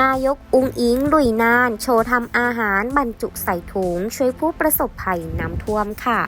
นายกอุงอิงลุยนาน โชว์ทำอาหารบรรจุใส่ถุง ช่วยผู้ประสบภัยน้ำท่วมค่ะ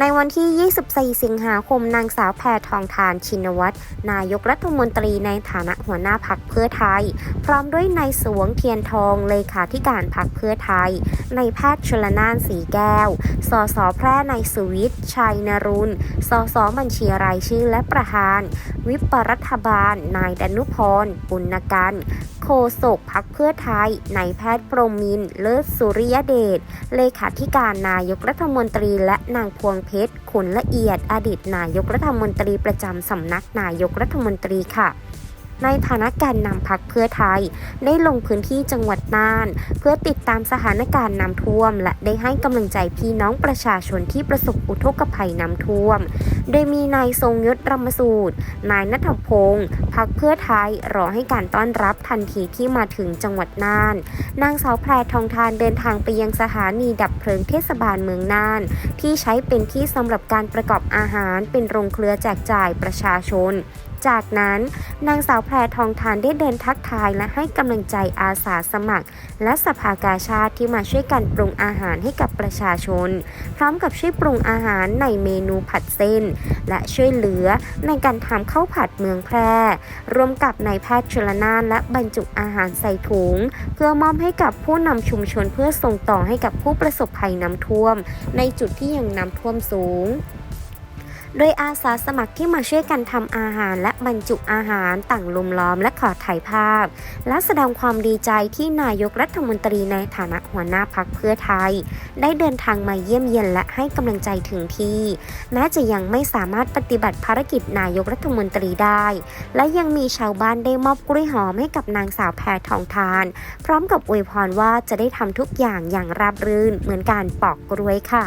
ในวันที่ 24 สิงหาคม นางสาวแพทองทานชินวัตร นายกรัฐมนตรีในฐานะหัวหน้าพักเพื่อไทย พร้อมด้วยนายสวงเทียนทอง เลขาธิการพักเพื่อไทย ในายแพทย์ชลนานสีแก้ว สสแพร่นายสุวิทย์ ชัยนรุณสสบัญชีรายชื่อและประธาน วิปรัฐบาล นายดนุพร ปุณกันโฆษกพักเพื่อไทย นายแพทย์พรมิน เลิศสุริยเดช เลขาธิการนายกรัฐมนตรีและนางพวงเพชรขุนละเอียด อดีตนายกรัฐมนตรีประจำสำนักนายกรัฐมนตรีค่ะ ในฐานะการนำพักเพื่อไทย ได้ลงพื้นที่จังหวัดน่าน เพื่อติดตามสถานการณ์น้ำท่วม และได้ให้กำลังใจพี่น้องประชาชนที่ประสบอุทกภัยน้ำท่วม โดยมีนายทรงยศรรมสูตร นายนัทพงศ์พักเพื่อไทยรอให้การต้อนรับทันทีที่มาถึงจังหวัดน่าน นางสาวแพรทองทานเดินทางไปยังสถานีดับเพลิงเทศบาลเมืองน่าน ที่ใช้เป็นที่สำหรับการประกอบอาหารเป็นโรงเครือแจกจ่ายประชาชนจากนั้นนางสาวแพรทองทานได้เดินทักทายและให้กำลังใจอาสาสมัคร และสภากาชาติที่มาช่วยกันปรุงอาหารให้กับประชาชน พร้อมกับช่วยปรุงอาหารในเมนูผัดเส้น และช่วยเหลือในการทำข้าวผัดเมืองแพร่ร่วมกับนายแพทย์ชลนานและบรรจุอาหารใส่ถุง เพื่อมอบให้กับผู้นำชุมชนเพื่อส่งต่อให้กับผู้ประสบภัยน้ำท่วม ในจุดที่ยังน้ำท่วมสูง โดยอาสาสมัครที่มาช่วยกันทำอาหารและบรรจุอาหารต่างลุมล้อมและขอถ่ายภาพ และแสดงความดีใจที่นายกรัฐมนตรีในฐานะหัวหน้าพักเพื่อไทย ได้เดินทางมาเยี่ยมเยียนและให้กำลังใจถึงที่ แม้จะยังไม่สามารถปฏิบัติภารกิจนายกรัฐมนตรีได้ และยังมีชาวบ้านได้มอบกล้วยหอมให้กับนางสาวแพรทองทาน พร้อมกับอวยพรว่าจะได้ทำทุกอย่างอย่างราบรื่นเหมือนการปอกกล้วยค่ะ